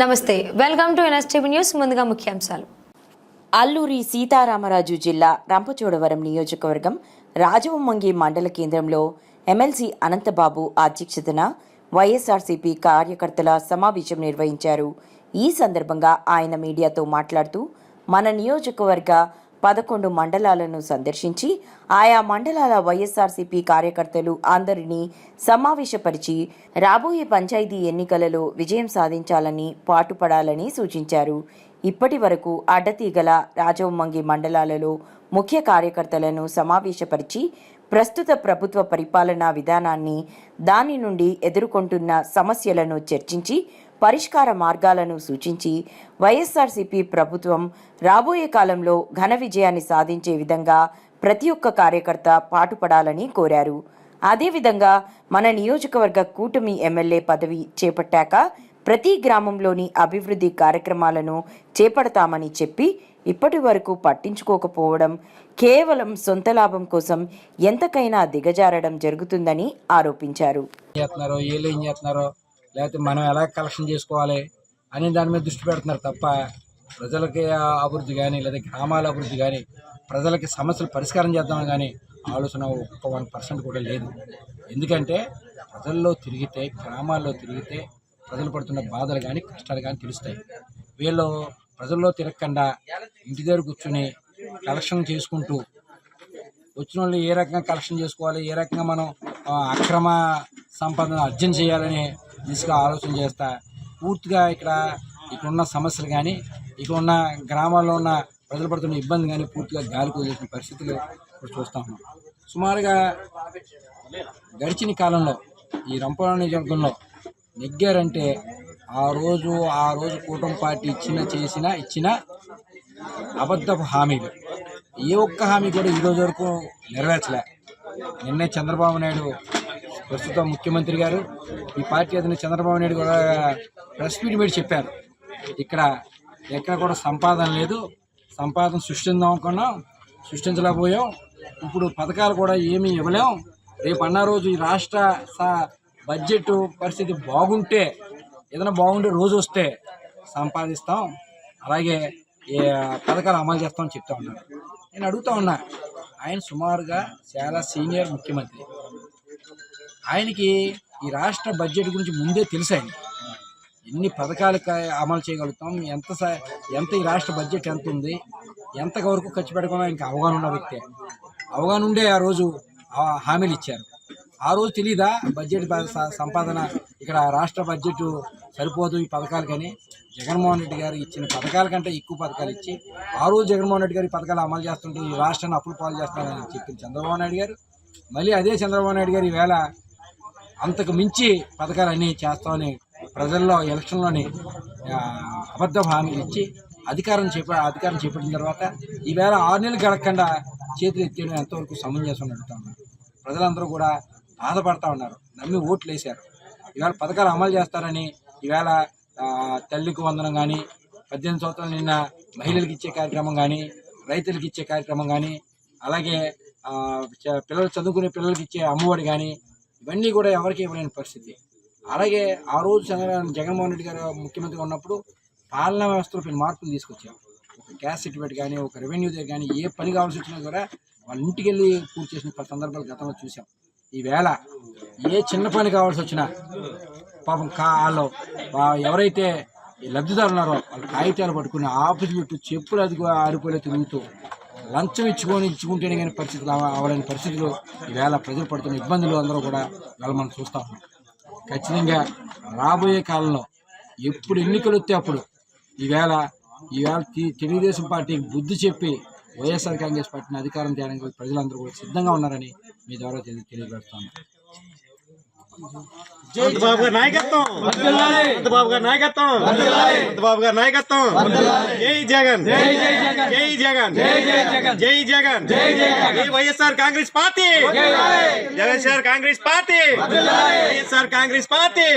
నమస్తే welcome to NSTV news ముందుగా ముఖ్యాంశాలు. అల్లూరి సీతారామరాజు జిల్లా రంపచోడవరం నియోజకవర్గం రాజవొమ్మంగి మండల కేంద్రంలో ఎమ్మెల్సీ అనంతబాబు అధ్యక్షతన వైఎస్ఆర్సీపీ కార్యకర్తల సమావేశం నిర్వహించారు. ఈ సందర్భంగా ఆయన మీడియాతో మాట్లాడుతూ మన నియోజకవర్గ పదకొండు మండలాలను సందర్శించి ఆయా మండలాల వైఎస్ఆర్సీపీ కార్యకర్తలు అందరినీ సమావేశపరిచి రాబోయే పంచాయతీ ఎన్నికలలో విజయం సాధించాలని పాటుపడాలని సూచించారు. ఇప్పటి వరకు అడ్డతీగల రాజవొమ్మంగి మండలాలలో ముఖ్య కార్యకర్తలను సమావేశపరిచి ప్రస్తుత ప్రభుత్వ పరిపాలనా విధానాన్ని దాని నుండి ఎదుర్కొంటున్న సమస్యలను చర్చించి పరిష్కార మార్గాలను సూచించి వైఎస్ఆర్సీపీ ప్రభుత్వం రాబోయే కాలంలో ఘన విజయాన్ని సాధించే విధంగా ప్రతి ఒక్క కార్యకర్త పాటుపడాలని కోరారు. అదేవిధంగా మన నియోజకవర్గ కూటమి ఎమ్మెల్యే పదవి చేపట్టాక ప్రతి గ్రామంలోని అభివృద్ధి కార్యక్రమాలను చేపడతామని చెప్పి ఇప్పటి వరకు పట్టించుకోకపోవడం కేవలం సొంత లాభం కోసం ఎంతకైనా దిగజారడం జరుగుతుందని ఆరోపించారు. ఏం చేస్తున్నారో? లేకపోతే మనం ఎలా కలెక్షన్ చేసుకోవాలి అనే దాని మీద దృష్టి పెడుతున్నారు తప్ప ప్రజలకి అభివృద్ధి కానీ లేదా గ్రామాల అభివృద్ధి కానీ ప్రజలకి సమస్యలు పరిష్కారం చేద్దామని కానీ ఆలోచన ఒక్క వన్ పర్సెంట్ కూడా లేదు. ఎందుకంటే ప్రజల్లో తిరిగితే గ్రామాల్లో తిరిగితే ప్రజలు పడుతున్న బాధలు కానీ కష్టాలు కానీ తెలుస్తాయి. వీళ్ళు ప్రజల్లో తిరగకుండా ఇంటి దగ్గర కూర్చొని కలెక్షన్ చేసుకుంటూ వచ్చిన వాళ్ళు ఏ రకంగా కలెక్షన్ చేసుకోవాలి ఏ రకంగా మనం అక్రమ సంపాదన అర్జన చేయాలని దిశగా ఆలోచన చేస్తా. పూర్తిగా ఇక్కడ ఇక్కడ ఉన్న సమస్యలు కానీ ఇక్కడ ఉన్న గ్రామాల్లో ఉన్న ప్రజలు పడుతున్న ఇబ్బంది కానీ పూర్తిగా గాలి కుదిరేసిన పరిస్థితులు ఇప్పుడు చూస్తా ఉన్నాం. సుమారుగా గడిచిన కాలంలో ఈ రంపవరం నియోజకవర్గంలో నెగ్గారంటే ఆ రోజు ఆ రోజు కూటమి పార్టీ ఇచ్చిన చేసిన ఇచ్చిన అబద్ధపు హామీలు. ఏ ఒక్క హామీ కూడా ఈరోజు వరకు నెరవేర్చలే. నిన్నే చంద్రబాబు నాయుడు ప్రస్తుత ముఖ్యమంత్రి గారు ఈ పార్టీ అతని చంద్రబాబు నాయుడు కూడా ప్రెస్ మీట్ పెట్టి చెప్పారు. ఇక్కడ ఎక్కడ కూడా సంపాదన లేదు. సంపాదన సృష్టిందాం అనుకున్నాం సృష్టించలేకపోయాం. ఇప్పుడు పథకాలు కూడా ఏమీ ఇవ్వలేం. రేపు అన్న రోజు ఈ రాష్ట్ర బడ్జెట్ పరిస్థితి బాగుంటే ఏదైనా బాగుండే రోజు వస్తే సంపాదిస్తాం. అలాగే ఏ పథకాలు అమలు చేస్తామని చెప్తా ఉన్నారు. నేను అడుగుతా ఉన్నా ఆయన సుమారుగా చాలా సీనియర్ ముఖ్యమంత్రి. ఆయనకి ఈ రాష్ట్ర బడ్జెట్ గురించి ముందే తెలుసు ఆయన ఎన్ని పథకాలు అమలు చేయగలుగుతాం ఎంత స- ఎంత ఈ రాష్ట్ర బడ్జెట్ ఎంత ఉంది ఎంత వరకు ఖర్చు పెట్టుకున్నా ఆయనకి అవగాహన ఉన్న వ్యక్తే. అవగాహన ఉండే ఆ రోజు ఆ హామీలు ఇచ్చారు. ఆ రోజు తెలీదా బడ్జెట్ సంపాదన ఇక్కడ రాష్ట్ర బడ్జెట్ సరిపోదు ఈ పథకాలు కానీ. జగన్మోహన్ రెడ్డి గారు ఇచ్చిన పథకాల కంటే ఎక్కువ పథకాలు ఇచ్చి ఆ రోజు జగన్మోహన్ రెడ్డి గారు పథకాలు అమలు చేస్తుంటే ఈ రాష్ట్రాన్ని అప్పులు పాలు చేస్తారని చెప్పిన చంద్రబాబు నాయుడు గారు. మళ్ళీ అదే చంద్రబాబు నాయుడు గారు ఈవేళ అంతకు మించి పథకాలన్నీ చేస్తామని ప్రజల్లో ఎలక్షన్లోని అబద్ధ హామీలు ఇచ్చి అధికారం చేప అధికారం చేపట్టిన తర్వాత ఈవేళ ఆరు నెలలు గడకుండా చేతులు ఎత్తేయడం ఎంతవరకు సమంజసం అడుగుతా ఉన్నారు. ప్రజలందరూ కూడా బాధపడతా ఉన్నారు. నమ్మి ఓట్లు వేశారు. ఈవేళ పథకాలు అమలు చేస్తారని ఈవేళ తల్లికి వందనం కానీ పద్దెనిమిది సంవత్సరాలు నిన్న మహిళలకు ఇచ్చే కార్యక్రమం కానీ రైతులకు ఇచ్చే కార్యక్రమం కానీ అలాగే పిల్లలు చదువుకునే పిల్లలకి ఇచ్చే అమ్మఒడి కానీ ఇవన్నీ కూడా ఎవరికి ఇవ్వలేని పరిస్థితి. అలాగే ఆ రోజు చంద్రబాబు జగన్మోహన్ రెడ్డి గారు ముఖ్యమంత్రిగా ఉన్నప్పుడు పాలనా వ్యవస్థలో కొన్ని మార్పులు తీసుకొచ్చాం ఒక గ్యాస్ సర్టిఫికేట్ కానీ ఒక రెవెన్యూ దగ్గర కానీ ఏ పని కావాల్సి వచ్చినా కూడా వాళ్ళ ఇంటికి వెళ్ళి పూర్తి చేసిన పది సందర్భాలు గతంలో చూసాం ఈవేళ ఏ చిన్న పని కావాల్సి వచ్చినా పాపం కా వాళ్ళు ఎవరైతే ఈ లబ్ధిదారులు ఉన్నారో వాళ్ళు కాగితాలు పట్టుకుని ఆఫీస్ చెప్పులు అది ఆరిపోలే తిరుగుతూ లంచం ఇచ్చుకొని ఇచ్చుకుంటేనే కానీ పరిస్థితులు అవలేని పరిస్థితులు. ఈవేళ ప్రజలు పడుతున్న ఇబ్బందులు అందరూ కూడా ఇవాళ మనం చూస్తూ ఉన్నాం. ఖచ్చితంగా రాబోయే కాలంలో ఎప్పుడు ఎన్నికలు వస్తే అప్పుడు ఈవేళ ఈవేళ తెలుగుదేశం పార్టీకి బుద్ధి చెప్పి వైఎస్ఆర్ కాంగ్రెస్ పార్టీని అధికారం చేయడానికి ప్రజలందరూ కూడా సిద్ధంగా ఉన్నారని మీ ద్వారా తెలి- తెలియజేస్తాను బాబు గారి నాయకత్వం బాబు గారి నాయకత్వం బాబు గారి నాయకత్వం జై జగన్ జై జగన్ జై జగన్ జై జగన్ జై YSR Congress party YSR Congress party YSR Congress party